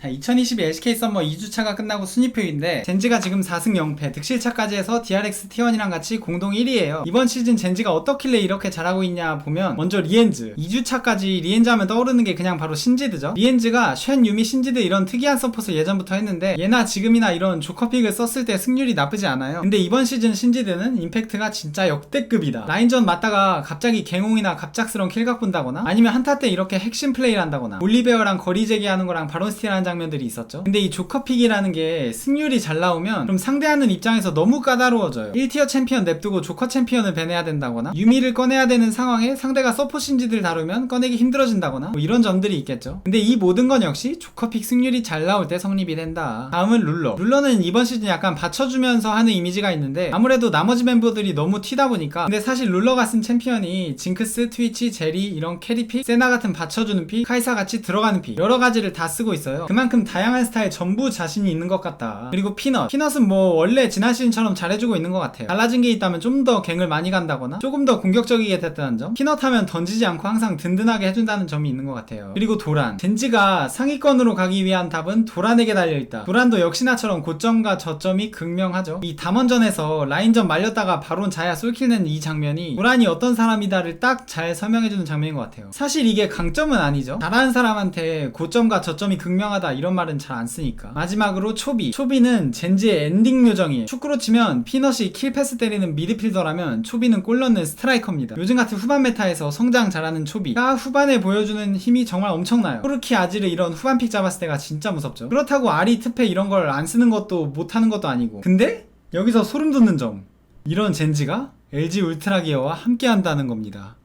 자, 2022 LCK 썸머 2주차가 끝나고 순위표인데 젠지가 지금 4승 0패 득실차까지 해서 DRX T1이랑 같이 공동 1위에요. 이번 시즌 젠지가 어떻길래 이렇게 잘하고 있냐 보면 먼저 리엔즈. 2주차까지 리엔즈 하면 떠오르는 게 그냥 바로 신지드죠. 리엔즈가 쉔, 유미, 신지드 이런 특이한 서폿을 예전부터 했는데 예나 지금이나 이런 조커픽을 썼을 때 승률이 나쁘지 않아요. 근데 이번 시즌 신지드는 임팩트가 진짜 역대급이다. 라인전 맞다가 갑자기 갱홍이나 갑작스러운 킬각 본다거나 아니면 한타 때 이렇게 핵심 플레이를 한다거나 올리베어랑 거리 제기하는 거랑 바론 스틸 하는 장면들이 있었죠. 근데 이 조커픽이라는 게 승률이 잘 나오면 좀 상대하는 입장에서 너무 까다로워져요. 1티어 챔피언 냅두고 조커 챔피언을 배내야 된다거나 유미를 꺼내야 되는 상황에 상대가 서포 신지들 다루면 꺼내기 힘들어진다거나 뭐 이런 점들이 있겠죠. 근데 이 모든 건 역시 조커픽 승률이 잘 나올 때 성립이 된다. 다음은 룰러. 룰러는 이번 시즌 약간 받쳐주면서 하는 이미지가 있는데 아무래도 나머지 멤버들이 너무 튀다 보니까 근데 사실 룰러가 쓴 챔피언이 징크스, 트위치, 제리 이런 캐리픽, 세나 같은 받쳐주는 픽, 카이사 같이 들어가는 픽 여러 가지를 다 쓰고 있어요. 그만 큼 다양한 스타일 전부 자신이 있는 것 같다. 그리고 피넛. 피넛은 뭐 원래 지난 시즌처럼 잘해주고 있는 것 같아요. 달라진 게 있다면 좀 더 갱을 많이 간다거나 조금 더 공격적이게 됐다는 점? 피넛 하면 던지지 않고 항상 든든하게 해준다는 점이 있는 것 같아요. 그리고 도란. 젠지가 상위권으로 가기 위한 답은 도란에게 달려있다. 도란도 역시나처럼 고점과 저점이 극명하죠. 이 담원전에서 라인전 말렸다가 바론 자야 솔킬 낸 이 장면이 도란이 어떤 사람이다를 딱 잘 설명해주는 장면인 것 같아요. 사실 이게 강점은 아니죠. 잘하는 사람한테 고점과 저점이 극명하다 이런 말은 잘 안 쓰니까. 마지막으로 초비. 초비는 젠지의 엔딩 요정이에요. 축구로 치면 피넛이 킬패스 때리는 미드필더라면 초비는 골 넣는 스트라이커입니다. 요즘 같은 후반 메타에서 성장 잘하는 초비가 후반에 보여주는 힘이 정말 엄청나요. 코르키 아지르 이런 후반 픽 잡았을 때가 진짜 무섭죠. 그렇다고 아리 트페 이런 걸 안 쓰는 것도 못하는 것도 아니고. 근데 여기서 소름 돋는 점. 이런 젠지가 LG 울트라 기어와 함께 한다는 겁니다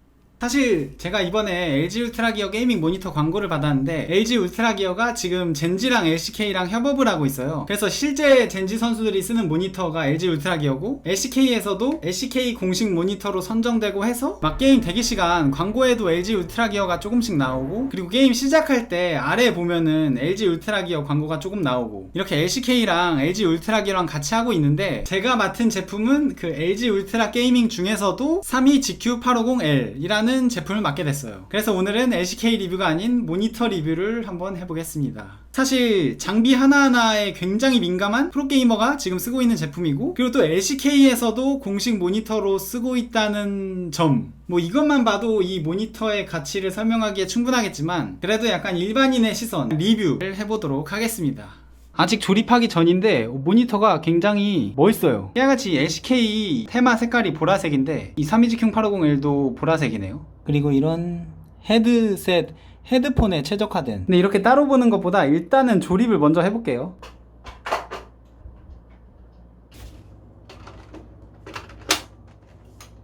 사실 제가 이번에 LG 울트라 기어 게이밍 모니터 광고를 받았는데 LG 울트라 기어가 지금 젠지랑 LCK랑 협업을 하고 있어요. 그래서 실제 젠지 선수들이 쓰는 모니터가 LG 울트라 기어고 LCK에서도 LCK 공식 모니터로 선정되고 해서 막 게임 대기 시간 광고에도 LG 울트라 기어가 조금씩 나오고 그리고 게임 시작할 때 아래 보면은 LG 울트라 기어 광고가 조금 나오고 이렇게 LCK랑 LG 울트라 기어랑 같이 하고 있는데 제가 맡은 제품은 그 LG 울트라 게이밍 중에서도 32GQ850L이라는 제품을 맡게 됐어요. 그래서 오늘은 LCK 리뷰가 아닌 모니터 리뷰를 한번 해보겠습니다. 사실 장비 하나하나에 굉장히 민감한 프로게이머가 지금 쓰고 있는 제품이고 그리고 또 LCK에서도 공식 모니터로 쓰고 있다는 점. 뭐 이것만 봐도 이 모니터의 가치를 설명하기에 충분하겠지만 그래도 약간 일반인의 시선 리뷰를 해보도록 하겠습니다. 아직 조립하기 전인데 모니터가 굉장히 멋있어요. 깨알같이 LCK 테마 색깔이 보라색인데 이 32Q850L도 보라색이네요. 그리고 이런 헤드셋 헤드폰에 최적화된 근데 이렇게 따로 보는 것보다 일단은 조립을 먼저 해볼게요.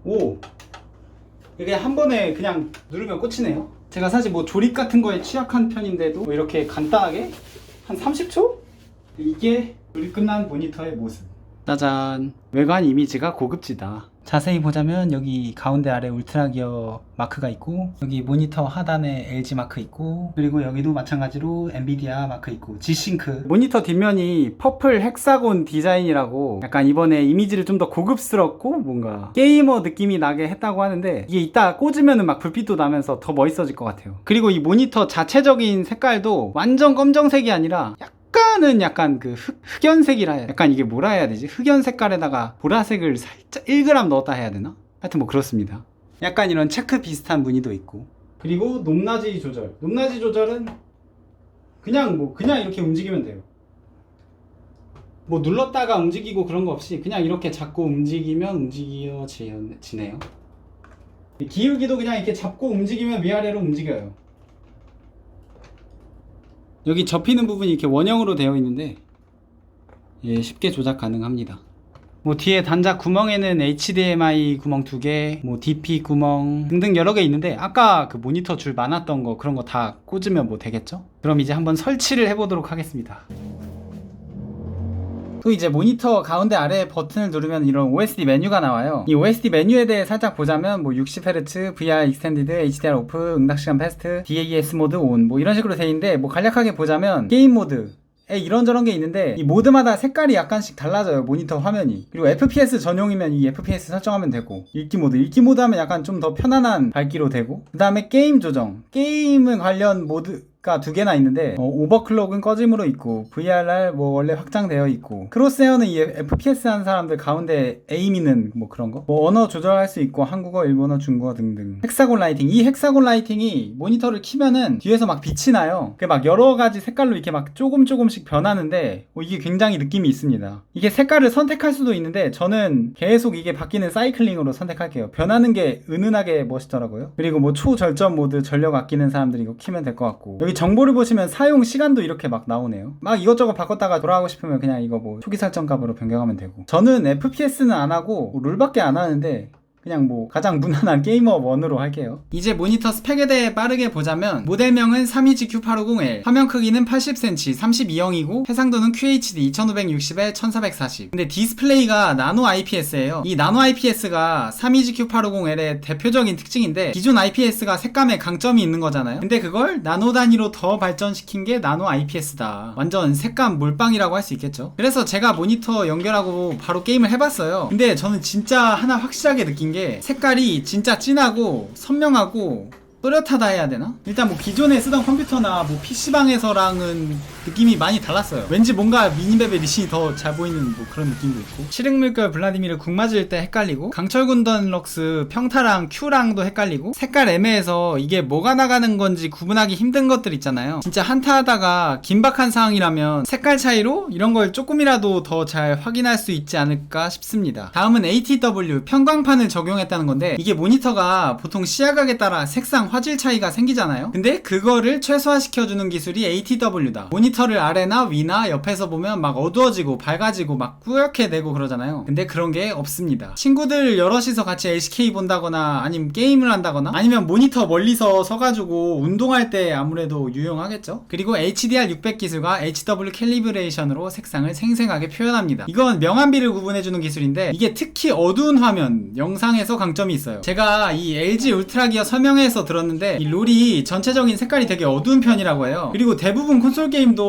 오! 이게 한 번에 그냥 누르면 꽂히네요. 제가 사실 뭐 조립 같은 거에 취약한 편인데도 뭐 이렇게 간단하게 한 30초? 이게 조립 끝난 모니터의 모습. 짜잔. 외관 이미지가 고급지다. 자세히 보자면 여기 가운데 아래 울트라 기어 마크가 있고 여기 모니터 하단에 LG 마크 있고 그리고 여기도 마찬가지로 엔비디아 마크 있고 G싱크 모니터 뒷면이 퍼플 헥사곤 디자인이라고 약간 이번에 이미지를 좀 더 고급스럽고 뭔가 게이머 느낌이 나게 했다고 하는데 이게 이따 꽂으면은 막 불빛도 나면서 더 멋있어질 것 같아요. 그리고 이 모니터 자체적인 색깔도 완전 검정색이 아니라 약간 은 약간 그 흑, 흑연색이라 약간 이게 뭐라 해야 되지? 흑연 색깔에다가 보라색을 살짝 1g 넣었다 해야 되나? 하여튼 뭐 그렇습니다. 약간 이런 체크 비슷한 무늬도 있고 그리고 높낮이 조절 높낮이 조절은 그냥 뭐 그냥 이렇게 움직이면 돼요. 뭐 눌렀다가 움직이고 그런 거 없이 그냥 이렇게 잡고 움직이면 움직여지네요. 기울기도 그냥 이렇게 잡고 움직이면 위아래로 움직여요. 여기 접히는 부분이 이렇게 원형으로 되어 있는데 예, 쉽게 조작 가능합니다. 뭐 뒤에 단자 구멍에는 HDMI 구멍 두 개, 뭐 DP 구멍 등등 여러 개 있는데 아까 그 모니터 줄 많았던 거 그런 거 다 꽂으면 뭐 되겠죠? 그럼 이제 한번 설치를 해보도록 하겠습니다. 또 이제 모니터 가운데 아래 버튼을 누르면 이런 OSD 메뉴가 나와요. 이 OSD 메뉴에 대해 살짝 보자면 뭐 60Hz, VR 익스텐디드, HDR 오프, 응답시간 패스트, DAS 모드 온 뭐 이런 식으로 돼 있는데 뭐 간략하게 보자면 게임 모드 에 이런저런 게 있는데 이 모드마다 색깔이 약간씩 달라져요 모니터 화면이. 그리고 FPS 전용이면 이 FPS 설정하면 되고 읽기 모드. 읽기 모드 하면 약간 좀 더 편안한 밝기로 되고 그 다음에 게임 조정. 게임은 관련 모드 가두 개나 있는데 어, 오버클럭은 꺼짐으로 있고 VRR 뭐 원래 확장되어 있고 크로스에어는 이 FPS 하는 사람들 가운데 에이미는 뭐 그런 거? 뭐 언어 조절할 수 있고 한국어 일본어 중국어 등등. 헥사곤 라이팅 이 헥사곤 라이팅이 모니터를 키면은 뒤에서 막 빛이 나요. 그게 막 여러 가지 색깔로 이렇게 막 조금 조금씩 변하는데 어, 이게 굉장히 느낌이 있습니다. 이게 색깔을 선택할 수도 있는데 저는 계속 이게 바뀌는 사이클링으로 선택할게요. 변하는 게 은은하게 멋있더라고요. 그리고 뭐 초절전 모드 전력 아끼는 사람들이 이거 키면 될 것 같고 여기 정보를 보시면 사용 시간도 이렇게 막 나오네요. 막 이것저것 바꿨다가 돌아가고 싶으면 그냥 이거 뭐 초기 설정 값으로 변경하면 되고. 저는 FPS는 안 하고 뭐 룰밖에 안 하는데 그냥 뭐 가장 무난한 게이머 1으로 할게요. 이제 모니터 스펙에 대해 빠르게 보자면 모델명은 32GQ850L, 화면 크기는 80cm, 32형이고 해상도는 QHD 2560에 1440. 근데 디스플레이가 나노 IPS예요. 이 나노 IPS가 32GQ850L의 대표적인 특징인데 기존 IPS가 색감에 강점이 있는 거잖아요. 근데 그걸 나노 단위로 더 발전시킨 게 나노 IPS다. 완전 색감 몰빵이라고 할 수 있겠죠. 그래서 제가 모니터 연결하고 바로 게임을 해봤어요. 근데 저는 진짜 하나 확실하게 느낀 게 색깔이 진짜 진하고 선명하고 또렷하다 해야 되나? 일단 뭐 기존에 쓰던 컴퓨터나 뭐 PC방에서랑은 느낌이 많이 달랐어요. 왠지 뭔가 미니맵의 리신이 더 잘 보이는 뭐 그런 느낌도 있고. 실행물결 블라디미르 궁 맞을 때 헷갈리고, 강철군던 럭스 평타랑 큐랑도 헷갈리고, 색깔 애매해서 이게 뭐가 나가는 건지 구분하기 힘든 것들 있잖아요. 진짜 한타 하다가 긴박한 상황이라면 색깔 차이로 이런 걸 조금이라도 더 잘 확인할 수 있지 않을까 싶습니다. 다음은 ATW 편광판을 적용했다는 건데, 이게 모니터가 보통 시야각에 따라 색상 화질 차이가 생기잖아요. 근데 그거를 최소화시켜주는 기술이 ATW다. 모니터 를 아래나 위나 옆에서 보면 막 어두워지고 밝아지고 막 꾸옇게 되고 그러잖아요. 근데 그런 게 없습니다. 친구들 여럿이서 같이 LCK 본다거나 아니면 게임을 한다거나 아니면 모니터 멀리서 서가지고 운동할 때 아무래도 유용하겠죠. 그리고 HDR 600 기술과 HW 캘리브레이션으로 색상을 생생하게 표현합니다. 이건 명암비를 구분해주는 기술인데 이게 특히 어두운 화면 영상에서 강점이 있어요. 제가 이 LG 울트라 기어 설명회에서 들었는데 이 롤이 전체적인 색깔이 되게 어두운 편이라고 해요. 그리고 대부분 콘솔 게임도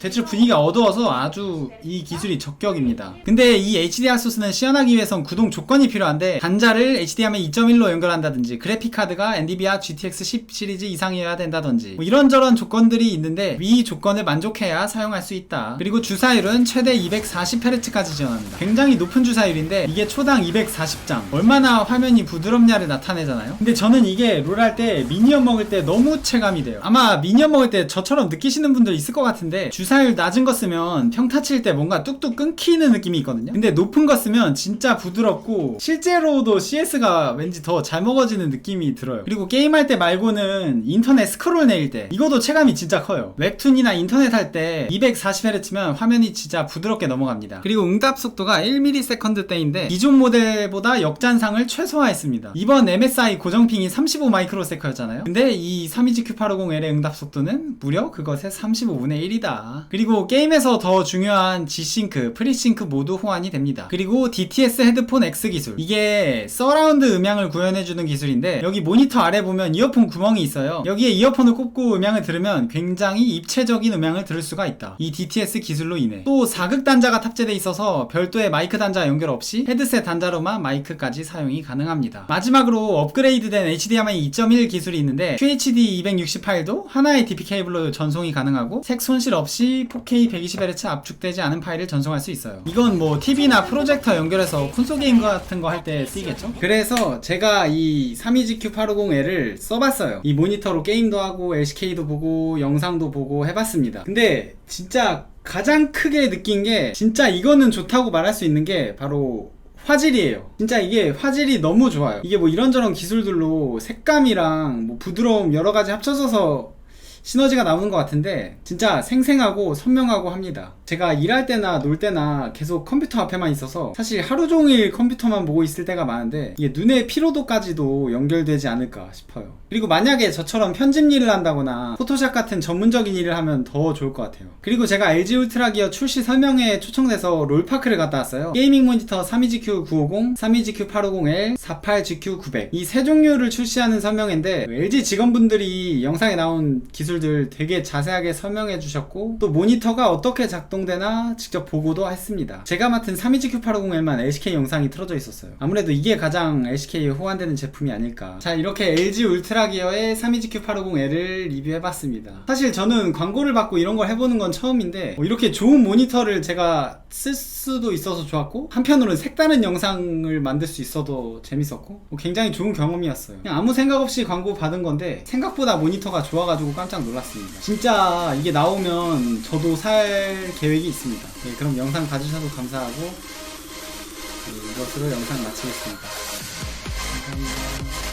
대체 분위기가 어두워서 아주 이 기술이 적격입니다. 근데 이 HDR 소스는 시연하기 위해선 구동 조건이 필요한데 단자를 HDMI 2.1로 연결한다든지 그래픽 카드가 NVIDIA GTX 10 시리즈 이상이어야 된다든지 뭐 이런저런 조건들이 있는데 위 조건을 만족해야 사용할 수 있다. 그리고 주사율은 최대 240Hz까지 지원합니다. 굉장히 높은 주사율인데 이게 초당 240장. 얼마나 화면이 부드럽냐를 나타내잖아요. 근데 저는 이게 롤 할 때 미니언 먹을 때 너무 체감이 돼요. 아마 미니언 먹을 때 저처럼 느끼시는 분들 있을 것 같 은데 주사율 낮은 거 쓰면 평타 칠 때 뭔가 뚝뚝 끊기는 느낌이 있거든요. 근데 높은 거 쓰면 진짜 부드럽고 실제로도 CS가 왠지 더 잘 먹어지는 느낌이 들어요. 그리고 게임할 때 말고는 인터넷 스크롤 내릴 때 이것도 체감이 진짜 커요. 웹툰이나 인터넷 할 때 240Hz면 화면이 진짜 부드럽게 넘어갑니다. 그리고 응답 속도가 1ms대인데 기존 모델보다 역잔상을 최소화했습니다. 이번 MSI 고정핑이 35 마이크로세컨였잖아요. 근데 이 32GQ850L의 응답 속도는 무려 그것의 35분의 1이다. 그리고 게임에서 더 중요한 G싱크, 프리싱크 모두 호환이 됩니다. 그리고 DTS 헤드폰 X 기술. 이게 서라운드 음향을 구현해주는 기술인데 여기 모니터 아래 보면 이어폰 구멍이 있어요. 여기에 이어폰을 꽂고 음향을 들으면 굉장히 입체적인 음향을 들을 수가 있다. 이 DTS 기술로 인해. 또 4극 단자가 탑재돼 있어서 별도의 마이크 단자 연결 없이 헤드셋 단자로만 마이크까지 사용이 가능합니다. 마지막으로 업그레이드된 HDMI 2.1 기술이 있는데 QHD 260파일도 하나의 DP 케이블로 전송이 가능하고 색 손실 없이 4K 120Hz 압축되지 않은 파일을 전송할 수 있어요. 이건 뭐 TV나 프로젝터 연결해서 콘솔 게임 같은 거 할 때 쓰이겠죠? 그래서 제가 이 32GQ850L을 써봤어요. 이 모니터로 게임도 하고 LCK도 보고 영상도 보고 해봤습니다. 근데 진짜 가장 크게 느낀 게 진짜 이거는 좋다고 말할 수 있는 게 바로 화질이에요. 진짜 이게 화질이 너무 좋아요. 이게 뭐 이런저런 기술들로 색감이랑 뭐 부드러움 여러 가지 합쳐져서 시너지가 나오는 것 같은데 진짜 생생하고 선명하고 합니다. 제가 일할 때나 놀 때나 계속 컴퓨터 앞에만 있어서 사실 하루 종일 컴퓨터만 보고 있을 때가 많은데 이게 눈의 피로도까지도 연결되지 않을까 싶어요. 그리고 만약에 저처럼 편집 일을 한다거나 포토샵 같은 전문적인 일을 하면 더 좋을 것 같아요. 그리고 제가 LG 울트라 기어 출시 설명회에 초청돼서 롤파크를 갔다 왔어요. 게이밍 모니터 32GQ950, 32GQ850L, 48GQ900 이 세 종류를 출시하는 설명회인데 LG 직원분들이 영상에 나온 기술들 되게 자세하게 설명해 주셨고 또 모니터가 어떻게 작동 작동되나 직접 보고도 했습니다. 제가 맡은 32Q850L만 LCK 영상이 틀어져 있었어요. 아무래도 이게 가장 LCK에 호환되는 제품이 아닐까. 자, 이렇게 LG 울트라 기어의 32Q850L을 리뷰해봤습니다. 사실 저는 광고를 받고 이런 걸 해보는 건 처음인데 뭐 이렇게 좋은 모니터를 제가 쓸 수도 있어서 좋았고 한편으로는 색다른 영상을 만들 수 있어도 재밌었고 뭐 굉장히 좋은 경험이었어요. 그냥 아무 생각 없이 광고 받은 건데 생각보다 모니터가 좋아가지고 깜짝 놀랐습니다. 진짜 이게 나오면 저도 살 계획이 있습니다. 네, 그럼 영상 봐주셔서 감사하고 네, 이것으로 영상 마치겠습니다. 감사합니다.